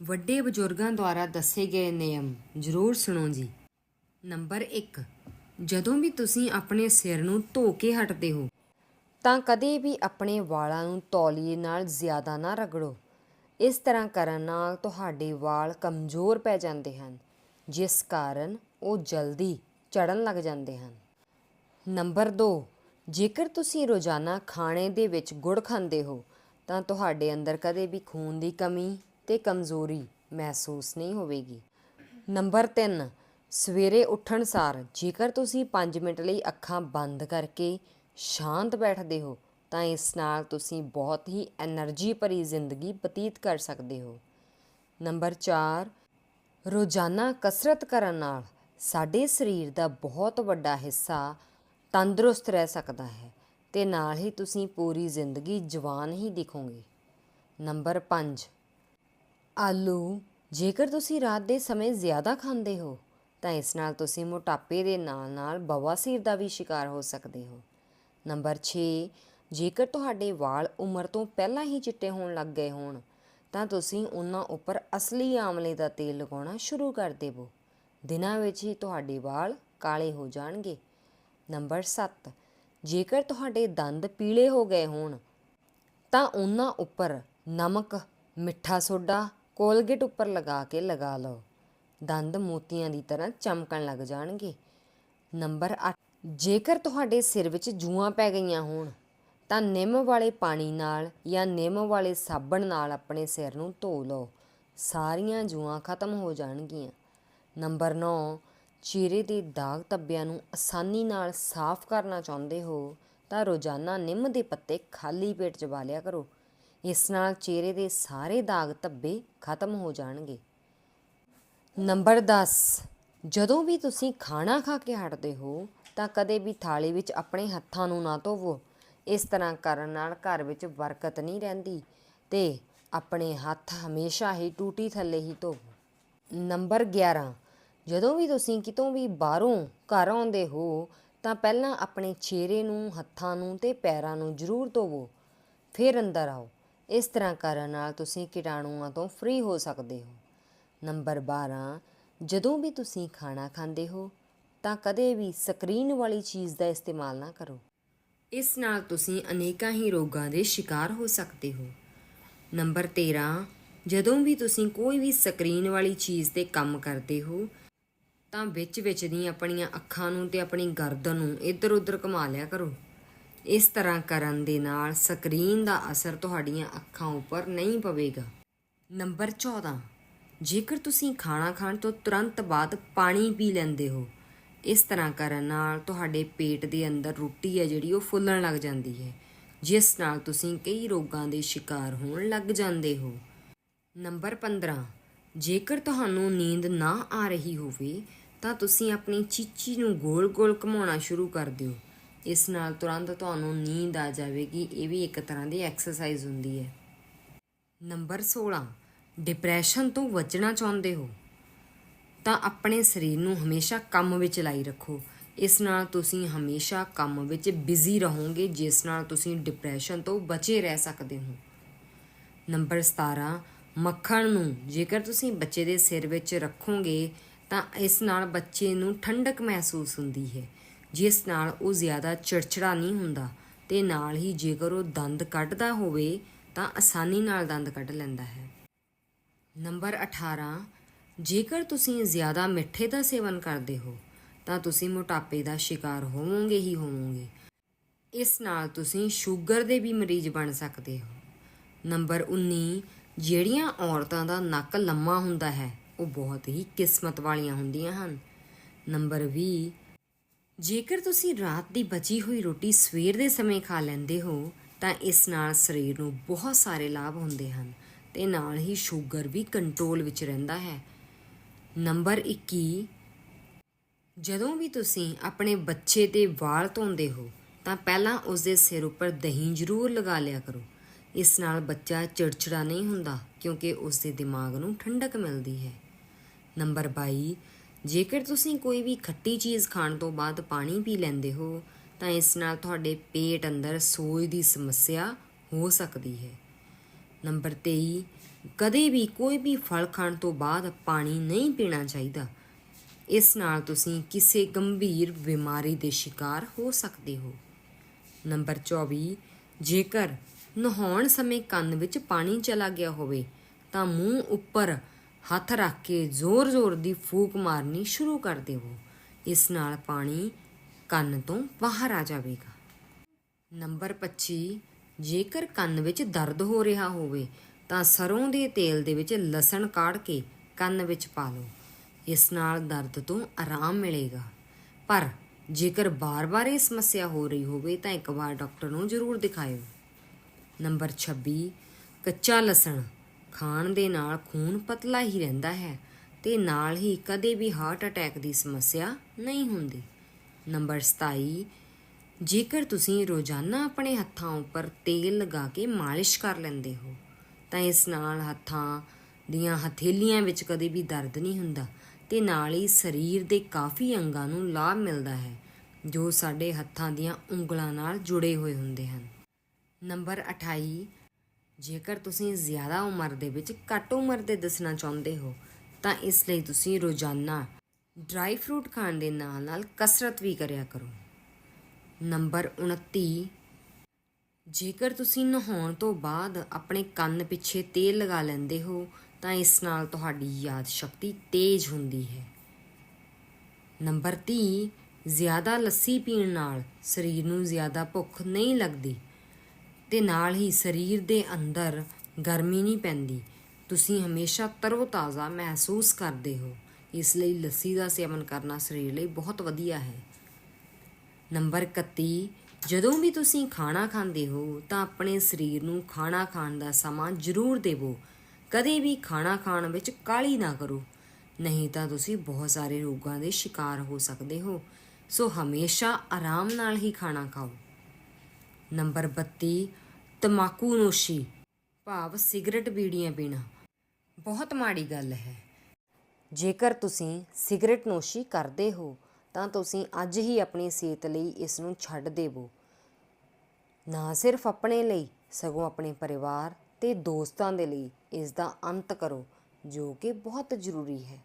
ਵੱਡੇ ਬਜ਼ੁਰਗਾਂ ਦੁਆਰਾ ਦੱਸੇ ਗਏ ਨਿਯਮ ਜ਼ਰੂਰ ਸੁਣੋ ਜੀ। ਨੰਬਰ 1 ਜਦੋਂ ਵੀ ਤੁਸੀਂ ਆਪਣੇ ਸਿਰ ਨੂੰ ਧੋ ਕੇ ਹਟਦੇ ਹੋ, ਤਾਂ ਕਦੇ ਵੀ ਆਪਣੇ ਵਾਲਾਂ ਨੂੰ ਤੌਲੀਏ ਨਾਲ ਜ਼ਿਆਦਾ ਨਾ ਰਗੜੋ। ਇਸ ਤਰ੍ਹਾਂ ਕਰਨ ਨਾਲ ਤੁਹਾਡੇ ਵਾਲ ਕਮਜ਼ੋਰ ਪੈ ਜਾਂਦੇ ਹਨ, ਜਿਸ ਕਾਰਨ ਉਹ ਜਲਦੀ ਝੜਨ ਲੱਗ ਜਾਂਦੇ ਹਨ। ਨੰਬਰ 2 ਜੇਕਰ ਤੁਸੀਂ ਰੋਜ਼ਾਨਾ ਖਾਣੇ ਦੇ ਵਿੱਚ ਗੁੜ ਖਾਂਦੇ ਹੋ, ਤਾਂ ਤੁਹਾਡੇ ਅੰਦਰ ਕਦੇ ਵੀ ਖੂਨ ਦੀ ਕਮੀ ਤੇ ਕਮਜ਼ੋਰੀ ਮਹਿਸੂਸ ਨਹੀਂ ਹੋਵੇਗੀ। ਨੰਬਰ 3 ਸਵੇਰੇ ਉੱਠਣ ਸਾਰ ਜੇਕਰ ਤੁਸੀਂ 5 ਮਿੰਟ ਲਈ ਅੱਖਾਂ ਬੰਦ ਕਰਕੇ ਸ਼ਾਂਤ ਬੈਠਦੇ ਹੋ, ਤਾਂ ਇਸ ਨਾਲ ਤੁਸੀਂ ਬਹੁਤ ਹੀ એનર્ਜੀ ਭਰੀ ਜ਼ਿੰਦਗੀ ਬਤੀਤ ਕਰ ਸਕਦੇ ਹੋ। ਨੰਬਰ 4 ਰੋਜ਼ਾਨਾ ਕਸਰਤ ਕਰਨ ਨਾਲ ਸਾਡੇ ਸਰੀਰ ਦਾ ਬਹੁਤ ਵੱਡਾ ਹਿੱਸਾ ਤੰਦਰੁਸਤ ਰਹਿ ਸਕਦਾ ਹੈ ਤੇ ਨਾਲ ਹੀ ਤੁਸੀਂ ਪੂਰੀ ਜ਼ਿੰਦਗੀ ਜਵਾਨ ਹੀ ਦਿਖੋਗੇ। ਨੰਬਰ 5 ਆਲੂ, ਜੇਕਰ ਤੁਸੀਂ ਰਾਤ ਦੇ ਸਮੇਂ ਜ਼ਿਆਦਾ ਖਾਂਦੇ ਹੋ, ਤਾਂ ਇਸ ਨਾਲ ਤੁਸੀਂ ਮੋਟਾਪੇ ਦੇ ਨਾਲ-ਨਾਲ ਬਵਾਸੀਰ ਦਾ ਵੀ ਸ਼ਿਕਾਰ ਹੋ ਸਕਦੇ ਹੋ। ਨੰਬਰ 6 ਜੇਕਰ ਤੁਹਾਡੇ ਵਾਲ ਉਮਰ ਤੋਂ ਪਹਿਲਾਂ ਹੀ ਚਿੱਟੇ ਹੋਣ ਲੱਗ ਗਏ ਹੋਣ, ਤਾਂ ਤੁਸੀਂ ਉਹਨਾਂ ਉੱਪਰ ਅਸਲੀ ਆਮਲੇ ਦਾ ਤੇਲ ਲਗਾਉਣਾ ਸ਼ੁਰੂ ਕਰ ਦੇਵੋ। ਦਿਨਾਂ ਵਿੱਚ ਹੀ ਤੁਹਾਡੇ ਵਾਲ ਕਾਲੇ ਹੋ ਜਾਣਗੇ। ਨੰਬਰ 7 ਜੇਕਰ ਤੁਹਾਡੇ ਦੰਦ ਪੀਲੇ ਹੋ ਗਏ ਹੋਣ, ਤਾਂ ਉਹਨਾਂ ਉੱਪਰ ਨਮਕ, ਮਿੱਠਾ ਸੋਡਾ ਕੋਲਗੇਟ ਉੱਪਰ ਲਗਾ ਕੇ ਲਗਾ ਲਓ। ਦੰਦ ਮੋਤੀਆਂ ਦੀ ਤਰ੍ਹਾਂ ਚਮਕਣ ਲੱਗ ਜਾਣਗੇ। ਨੰਬਰ 8 ਜੇਕਰ ਤੁਹਾਡੇ ਸਿਰ ਵਿੱਚ ਜੂਆਂ ਪੈ ਗਈਆਂ ਹੋਣ, ਤਾਂ ਨਿੰਮ ਵਾਲੇ ਪਾਣੀ ਨਾਲ ਜਾਂ ਨਿੰਮ ਵਾਲੇ ਸਾਬਣ ਨਾਲ ਆਪਣੇ ਸਿਰ ਨੂੰ ਧੋ ਲਓ। ਸਾਰੀਆਂ ਜੂਆਂ ਖਤਮ ਹੋ ਜਾਣਗੀਆਂ। ਨੰਬਰ 9 ਚਿਹਰੇ ਦੇ ਦਾਗ ਧੱਬਿਆਂ ਨੂੰ ਆਸਾਨੀ ਨਾਲ ਸਾਫ਼ ਕਰਨਾ ਚਾਹੁੰਦੇ ਹੋ, ਤਾਂ ਰੋਜ਼ਾਨਾ ਨਿੰਮ ਦੇ ਪੱਤੇ ਖਾਲੀ ਪੇਟ ਚਬਾ ਲਿਆ ਕਰੋ। ਇਸ ਨਾਲ ਚਿਹਰੇ ਦੇ ਸਾਰੇ ਦਾਗ ਧੱਬੇ ਖਤਮ ਹੋ ਜਾਣਗੇ। ਨੰਬਰ 10 ਜਦੋਂ ਵੀ ਤੁਸੀਂ ਖਾਣਾ ਖਾ ਕੇ ਹਟਦੇ ਹੋ, ਤਾਂ ਕਦੇ ਵੀ ਥਾਲੀ ਵਿੱਚ ਆਪਣੇ ਹੱਥਾਂ ਨੂੰ ਨਾ ਧੋਵੋ। ਇਸ ਤਰ੍ਹਾਂ ਕਰਨ ਨਾਲ ਘਰ ਵਿੱਚ ਬਰਕਤ ਨਹੀਂ ਰਹਿੰਦੀ ਤੇ ਆਪਣੇ ਹੱਥ ਹਮੇਸ਼ਾ ਹੀ ਟੂਟੀ ਥੱਲੇ ਹੀ ਧੋਵੋ। ਨੰਬਰ 11 ਜਦੋਂ ਵੀ ਤੁਸੀਂ ਕਿਤੋਂ ਵੀ ਬਾਹਰੋਂ ਘਰ ਆਉਂਦੇ ਹੋ, ਤਾਂ ਪਹਿਲਾਂ ਆਪਣੇ ਚਿਹਰੇ ਨੂੰ, ਹੱਥਾਂ ਨੂੰ ਤੇ ਪੈਰਾਂ ਨੂੰ ਜ਼ਰੂਰ ਧੋਵੋ। ਫਿਰ ਅੰਦਰ ਆਓ। ਇਸ ਤਰ੍ਹਾਂ ਕਰਨ ਨਾਲ ਤੁਸੀਂ ਕੀਟਾਣੂਆਂ ਤੋਂ ਫ੍ਰੀ ਹੋ ਸਕਦੇ ਹੋ। ਨੰਬਰ 12 ਜਦੋਂ ਵੀ ਤੁਸੀਂ ਖਾਣਾ ਖਾਂਦੇ ਹੋ, ਤਾਂ ਕਦੇ ਵੀ ਸਕਰੀਨ ਵਾਲੀ ਚੀਜ਼ ਦਾ ਇਸਤੇਮਾਲ ਨਾ ਕਰੋ। ਇਸ ਨਾਲ ਤੁਸੀਂ ਅਨੇਕਾਂ ਹੀ ਰੋਗਾਂ ਦੇ ਸ਼ਿਕਾਰ ਹੋ ਸਕਦੇ ਹੋ। ਨੰਬਰ 13 ਜਦੋਂ ਵੀ ਤੁਸੀਂ ਕੋਈ ਵੀ ਸਕਰੀਨ ਵਾਲੀ ਚੀਜ਼ ਤੇ ਕੰਮ ਕਰਦੇ ਹੋ, ਤਾਂ ਵਿੱਚ ਵਿੱਚ ਦੀ ਆਪਣੀਆਂ ਅੱਖਾਂ ਨੂੰ ਤੇ ਆਪਣੀ ਗਰਦਨ ਨੂੰ ਇੱਧਰ ਉੱਧਰ ਘੁਮਾ ਲਿਆ ਕਰੋ। ਇਸ ਤਰ੍ਹਾਂ ਕਰਨ ਦੇ ਨਾਲ ਸਕਰੀਨ ਦਾ ਅਸਰ ਤੁਹਾਡੀਆਂ ਅੱਖਾਂ ਉੱਪਰ ਨਹੀਂ ਪਵੇਗਾ। ਨੰਬਰ 14 ਜੇਕਰ ਤੁਸੀਂ ਖਾਣਾ ਖਾਣ ਤੋਂ ਤੁਰੰਤ ਬਾਅਦ ਪਾਣੀ ਪੀ ਲੈਂਦੇ ਹੋ, ਇਸ ਤਰ੍ਹਾਂ ਕਰਨ ਨਾਲ ਤੁਹਾਡੇ ਪੇਟ ਦੇ ਅੰਦਰ ਰੋਟੀ ਹੈ ਜਿਹੜੀ ਉਹ ਫੁੱਲਣ ਲੱਗ ਜਾਂਦੀ ਹੈ, ਜਿਸ ਨਾਲ ਤੁਸੀਂ ਕਈ ਰੋਗਾਂ ਦੇ ਸ਼ਿਕਾਰ ਹੋਣ ਲੱਗ ਜਾਂਦੇ ਹੋ। ਨੰਬਰ 15 ਜੇਕਰ ਤੁਹਾਨੂੰ ਨੀਂਦ ਨਾ ਆ ਰਹੀ ਹੋਵੇ, ਤਾਂ ਤੁਸੀਂ ਆਪਣੀ ਚੀਚੀ ਨੂੰ ਗੋਲ-ਗੋਲ ਘੁਮਾਉਣਾ ਸ਼ੁਰੂ ਕਰ ਦਿਓ। ਇਸ ਨਾਲ ਤੁਰੰਤ ਤੁਹਾਨੂੰ ਨੀਂਦ ਆ ਜਾਵੇਗੀ। ਇਹ ਵੀ ਇੱਕ ਤਰ੍ਹਾਂ ਦੀ ਐਕਸਰਸਾਈਜ਼ ਹੁੰਦੀ ਹੈ। ਨੰਬਰ 16 ਡਿਪਰੈਸ਼ਨ ਤੋਂ ਬਚਣਾ ਚਾਹੁੰਦੇ ਹੋ? ਤਾਂ ਆਪਣੇ ਸਰੀਰ ਨੂੰ ਹਮੇਸ਼ਾ ਕੰਮ ਵਿੱਚ ਲਾਈ ਰੱਖੋ। ਇਸ ਨਾਲ ਤੁਸੀਂ ਹਮੇਸ਼ਾ ਕੰਮ ਵਿੱਚ ਬਿਜ਼ੀ ਰਹੋਗੇ, ਜਿਸ ਨਾਲ ਤੁਸੀਂ ਡਿਪਰੈਸ਼ਨ ਤੋਂ ਬਚੇ ਰਹਿ ਸਕਦੇ ਹੋ। ਨੰਬਰ 17 ਮੱਖਣ ਨੂੰ ਜੇਕਰ ਤੁਸੀਂ ਬੱਚੇ ਦੇ ਸਿਰ ਵਿੱਚ ਰੱਖੋਗੇ, ਤਾਂ ਇਸ ਨਾਲ ਬੱਚੇ ਨੂੰ ਠੰਡਕ ਮਹਿਸੂਸ ਹੁੰਦੀ ਹੈ। ਜਿਸ ਨਾਲ ਉਹ ਜ਼ਿਆਦਾ ਚਿੜਚਿੜਾ ਨਹੀਂ ਹੁੰਦਾ ਤੇ ਨਾਲ ਹੀ ਜੇਕਰ ਉਹ ਦੰਦ ਕੱਢਦਾ ਹੋਵੇ ਤਾਂ ਆਸਾਨੀ ਨਾਲ ਦੰਦ ਕੱਢ ਲੈਂਦਾ ਹੈ। ਨੰਬਰ 18 ਜੇਕਰ ਤੁਸੀਂ ਜ਼ਿਆਦਾ ਮਿੱਠੇ ਦਾ ਸੇਵਨ ਕਰਦੇ ਹੋ, ਤਾਂ ਤੁਸੀਂ ਮੋਟਾਪੇ ਦਾ ਸ਼ਿਕਾਰ ਹੋਵੋਗੇ ਹੀ ਹੋਵੋਗੇ। ਇਸ ਨਾਲ ਤੁਸੀਂ ਸ਼ੂਗਰ ਦੇ ਵੀ ਮਰੀਜ਼ ਬਣ ਸਕਦੇ ਹੋ। ਨੰਬਰ 19 ਜਿਹੜੀਆਂ ਔਰਤਾਂ ਦਾ ਨੱਕ ਲੰਮਾ ਹੁੰਦਾ ਹੈ, ਉਹ ਬਹੁਤ ਹੀ ਕਿਸਮਤ ਵਾਲੀਆਂ ਹੁੰਦੀਆਂ ਹਨ। ਨੰਬਰ 20 ਜੇਕਰ ਤੁਸੀਂ ਰਾਤ ਦੀ ਬਚੀ ਹੋਈ ਰੋਟੀ ਸਵੇਰ ਦੇ ਸਮੇਂ ਖਾ ਲੈਂਦੇ ਹੋ, ਤਾਂ ਇਸ ਨਾਲ ਸਰੀਰ ਨੂੰ ਬਹੁਤ ਸਾਰੇ ਲਾਭ ਹੁੰਦੇ ਹਨ ਤੇ ਨਾਲ ਹੀ ਸ਼ੂਗਰ ਵੀ ਕੰਟਰੋਲ ਵਿੱਚ ਰਹਿੰਦਾ ਹੈ। ਨੰਬਰ 21 ਜਦੋਂ ਵੀ ਤੁਸੀਂ ਆਪਣੇ ਬੱਚੇ ਦੇ ਵਾਲ ਧੋਂਦੇ ਹੋ, ਤਾਂ ਪਹਿਲਾਂ ਉਸ ਦੇ ਸਿਰ ਉੱਪਰ ਦਹੀਂ ਜ਼ਰੂਰ ਲਗਾ ਲਿਆ ਕਰੋ। ਇਸ ਨਾਲ ਬੱਚਾ ਚਿੜਚਿੜਾ ਨਹੀਂ ਹੁੰਦਾ ਕਿਉਂਕਿ ਉਸ ਦੇ ਦਿਮਾਗ ਨੂੰ ਠੰਡਕ ਮਿਲਦੀ ਹੈ। ਨੰਬਰ 22 ਜੇਕਰ ਤੁਸੀਂ ਕੋਈ ਵੀ ਖੱਟੀ ਚੀਜ਼ ਖਾਣ ਤੋਂ ਬਾਅਦ ਪਾਣੀ ਪੀ ਲੈਂਦੇ ਹੋ, ਤਾਂ ਇਸ ਨਾਲ ਤੁਹਾਡੇ ਪੇਟ ਅੰਦਰ ਸੋਜ ਦੀ ਸਮੱਸਿਆ ਹੋ ਸਕਦੀ ਹੈ। ਨੰਬਰ 23 ਕਦੇ ਵੀ ਕੋਈ ਵੀ ਫਲ ਖਾਣ ਤੋਂ ਬਾਅਦ ਪਾਣੀ ਨਹੀਂ ਪੀਣਾ ਚਾਹੀਦਾ। ਇਸ ਨਾਲ ਤੁਸੀਂ ਕਿਸੇ ਗੰਭੀਰ ਬਿਮਾਰੀ ਦੇ ਸ਼ਿਕਾਰ ਹੋ ਸਕਦੇ ਹੋ। ਨੰਬਰ 24 ਜੇਕਰ ਨਹਾਉਣ ਸਮੇਂ ਕੰਨ ਵਿੱਚ ਪਾਣੀ ਚਲਾ ਗਿਆ ਹੋਵੇ, ਤਾਂ ਮੂੰਹ ਉੱਪਰ ਹੱਥ ਰੱਖ ਕੇ ਜ਼ੋਰ-ਜ਼ੋਰ ਦੀ ਫੂਕ ਮਾਰਨੀ ਸ਼ੁਰੂ ਕਰ ਦੇਵੋ। ਇਸ ਨਾਲ ਪਾਣੀ ਕੰਨ ਤੋਂ ਬਾਹਰ ਆ ਜਾਵੇਗਾ। ਨੰਬਰ 25 ਜੇਕਰ ਕੰਨ ਵਿੱਚ ਦਰਦ ਹੋ ਰਿਹਾ ਹੋਵੇ, ਤਾਂ ਸਰੋਂ ਦੇ ਤੇਲ ਦੇ ਵਿੱਚ ਲਸਣ ਕਾੜ ਕੇ ਕੰਨ ਵਿੱਚ ਪਾ ਲਓ। ਇਸ ਨਾਲ ਦਰਦ ਤੋਂ ਆਰਾਮ ਮਿਲੇਗਾ। ਪਰ ਜੇਕਰ ਬਾਰ-ਬਾਰ ਇਹ ਸਮੱਸਿਆ ਹੋ ਰਹੀ ਹੋਵੇ, ਤਾਂ ਇੱਕ ਵਾਰ ਡਾਕਟਰ ਨੂੰ ਜ਼ਰੂਰ ਦਿਖਾਇਓ। ਨੰਬਰ 26 ਕੱਚਾ ਲਸਣ। ਖਾਣ ਦੇ ਨਾਲ ਖੂਨ ਪਤਲਾ ਹੀ ਰਹਿੰਦਾ ਹੈ ਤੇ ਨਾਲ ਹੀ ਕਦੇ ਵੀ ਹਾਰਟ ਅਟੈਕ ਦੀ ਸਮੱਸਿਆ ਨਹੀਂ ਹੁੰਦੀ। ਨੰਬਰ 27 ਜੇਕਰ ਤੁਸੀਂ ਰੋਜ਼ਾਨਾ ਆਪਣੇ ਹੱਥਾਂ ਉੱਪਰ ਤੇਲ ਲਗਾ ਕੇ ਮਾਲਿਸ਼ ਕਰ ਲੈਂਦੇ ਹੋ, ਤਾਂ ਇਸ ਨਾਲ ਹੱਥਾਂ ਦੀਆਂ ਹਥੇਲੀਆਂ ਵਿੱਚ ਕਦੇ ਵੀ ਦਰਦ ਨਹੀਂ ਹੁੰਦਾ ਤੇ ਨਾਲ ਹੀ ਸਰੀਰ ਦੇ ਕਾਫੀ ਅੰਗਾਂ ਨੂੰ ਲਾਭ ਮਿਲਦਾ ਹੈ, ਜੋ ਸਾਡੇ ਹੱਥਾਂ ਦੀਆਂ ਉਂਗਲਾਂ ਨਾਲ ਜੁੜੇ ਹੋਏ ਹੁੰਦੇ ਹਨ। ਨੰਬਰ 28 ਜੇਕਰ ਤੁਸੀਂ ਜ਼ਿਆਦਾ ਉਮਰ ਦੇ ਵਿੱਚ ਘੱਟ ਉਮਰ ਦੇ ਦੱਸਣਾ ਚਾਹੁੰਦੇ ਹੋ, ਤਾਂ ਇਸ ਲਈ ਤੁਸੀਂ ਰੋਜ਼ਾਨਾ ਡਰਾਈ ਫਰੂਟ ਖਾਣ ਦੇ ਨਾਲ ਨਾਲ ਕਸਰਤ ਵੀ ਕਰਿਆ ਕਰੋ। ਨੰਬਰ 29 ਜੇਕਰ ਤੁਸੀਂ ਨਹਾਉਣ ਤੋਂ ਬਾਅਦ ਆਪਣੇ ਕੰਨ ਪਿੱਛੇ ਤੇਲ ਲਗਾ ਲੈਂਦੇ ਹੋ, ਤਾਂ ਇਸ ਨਾਲ ਤੁਹਾਡੀ ਯਾਦ ਸ਼ਕਤੀ ਤੇਜ਼ ਹੁੰਦੀ ਹੈ। ਨੰਬਰ 30 ਜ਼ਿਆਦਾ ਲੱਸੀ ਪੀਣ ਨਾਲ ਸਰੀਰ ਨੂੰ ਜ਼ਿਆਦਾ ਭੁੱਖ ਨਹੀਂ ਲੱਗਦੀ। ਤੇ ਨਾਲ ਹੀ ਸਰੀਰ ਦੇ ਅੰਦਰ ਗਰਮੀ ਨਹੀਂ ਪੈਂਦੀ। ਤੁਸੀਂ ਹਮੇਸ਼ਾ ਤਰੋਤਾਜ਼ਾ ਮਹਿਸੂਸ ਕਰਦੇ ਹੋ। ਇਸ ਲਈ ਲੱਸੀ ਦਾ ਸੇਵਨ ਕਰਨਾ ਸਰੀਰ ਲਈ ਬਹੁਤ ਵਧੀਆ ਹੈ। ਨੰਬਰ 31 ਜਦੋਂ ਵੀ ਤੁਸੀਂ ਖਾਣਾ ਖਾਂਦੇ ਹੋ, ਤਾਂ ਆਪਣੇ ਸਰੀਰ ਨੂੰ ਖਾਣਾ ਖਾਣ ਦਾ ਸਮਾਂ ਜ਼ਰੂਰ ਦੇਵੋ। ਕਦੇ ਵੀ ਖਾਣਾ ਖਾਣ ਵਿੱਚ ਕਾਲੀ ਨਾ ਕਰੋ। ਨਹੀਂ ਤਾਂ ਤੁਸੀਂ ਬਹੁਤ ਸਾਰੇ ਰੋਗਾਂ ਦੇ ਸ਼ਿਕਾਰ ਹੋ ਸਕਦੇ ਹੋ। ਸੋ ਹਮੇਸ਼ਾ ਆਰਾਮ ਨਾਲ ਹੀ ਖਾਣਾ ਖਾਓ। ਨੰਬਰ 32 ਤਮਾਕੂ ਨੋਸ਼ੀ, ਭਾਵ ਸਿਗਰਟ ਬੀੜੀਆਂ ਪੀਣਾ। ਬਹੁਤ ਮਾੜੀ ਗੱਲ ਹੈ। ਜੇਕਰ ਤੁਸੀਂ ਸਿਗਰਟ ਨੋਸ਼ੀ ਕਰਦੇ ਹੋ, ਤਾਂ ਤੁਸੀਂ ਅੱਜ ਹੀ ਆਪਣੀ ਸਿਹਤ ਲਈ ਇਸ ਨੂੰ ਛੱਡ ਦੇਵੋ। ਨਾ ਸਿਰਫ ਆਪਣੇ ਲਈ, ਸਗੋਂ ਆਪਣੇ ਪਰਿਵਾਰ ਤੇ ਦੋਸਤਾਂ ਦੇ ਲਈ ਇਸ ਦਾ ਅੰਤ ਕਰੋ, ਜੋ ਕਿ ਬਹੁਤ ਜ਼ਰੂਰੀ ਹੈ।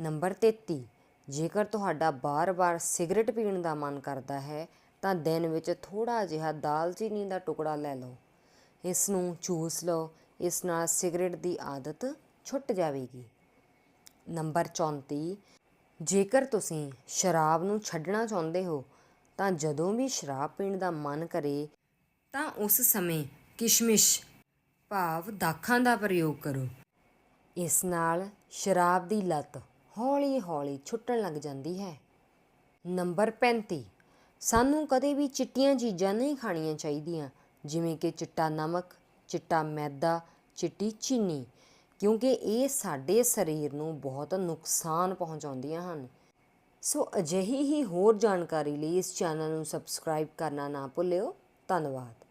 ਨੰਬਰ 33 ਜੇਕਰ ਤੁਹਾਡਾ ਬਾਰ-ਬਾਰ ਸਿਗਰਟ ਪੀਣ ਦਾ ਮਨ ਕਰਦਾ ਹੈ ਤਾਂ ਦਿਨ ਵਿੱਚ ਥੋੜਾ ਜਿਹਾ ਦਾਲਚੀਨੀ ਦਾ ਟੁਕੜਾ ਲੈ ਲਓ। ਇਸ ਨੂੰ ਚੂਸ ਲਓ। ਇਸ ਨਾਲ ਸਿਗਰਟ ਦੀ ਆਦਤ ਛੁੱਟ ਜਾਵੇਗੀ। ਨੰਬਰ 34 ਜੇਕਰ ਤੁਸੀਂ ਸ਼ਰਾਬ ਨੂੰ ਛੱਡਣਾ ਚਾਹੁੰਦੇ ਹੋ, ਤਾਂ ਜਦੋਂ ਵੀ ਸ਼ਰਾਬ ਪੀਣ ਦਾ ਮਨ ਕਰੇ, ਤਾਂ ਉਸ ਸਮੇਂ ਕਿਸ਼ਮਿਸ਼ ਭਾਵ ਦਾਖਾਂ ਦਾ ਪ੍ਰਯੋਗ ਕਰੋ। ਇਸ ਨਾਲ ਸ਼ਰਾਬ ਦੀ ਲਤ ਹੌਲੀ-ਹੌਲੀ ਛੁੱਟਣ ਲੱਗ ਜਾਂਦੀ ਹੈ। ਨੰਬਰ 35 ਸਾਨੂੰ ਕਦੇ ਵੀ ਚਿੱਟੀਆਂ ਚੀਜ਼ਾਂ ਨਹੀਂ ਖਾਣੀਆਂ ਚਾਹੀਦੀਆਂ। ਜਿਵੇਂ ਕਿ ਚਿੱਟਾ ਨਮਕ, ਚਿੱਟਾ ਮੈਦਾ, ਚਿੱਟੀ ਚੀਨੀ। ਕਿਉਂਕਿ ਇਹ ਸਾਡੇ ਸਰੀਰ ਨੂੰ ਬਹੁਤ ਨੁਕਸਾਨ ਪਹੁੰਚਾਉਂਦੀਆਂ ਹਨ। ਸੋ ਅਜਿਹੀ ਹੀ ਹੋਰ ਜਾਣਕਾਰੀ ਲਈ ਇਸ ਚੈਨਲ ਨੂੰ ਸਬਸਕ੍ਰਾਈਬ ਕਰਨਾ ਨਾ ਭੁੱਲਿਓ। ਧੰਨਵਾਦ।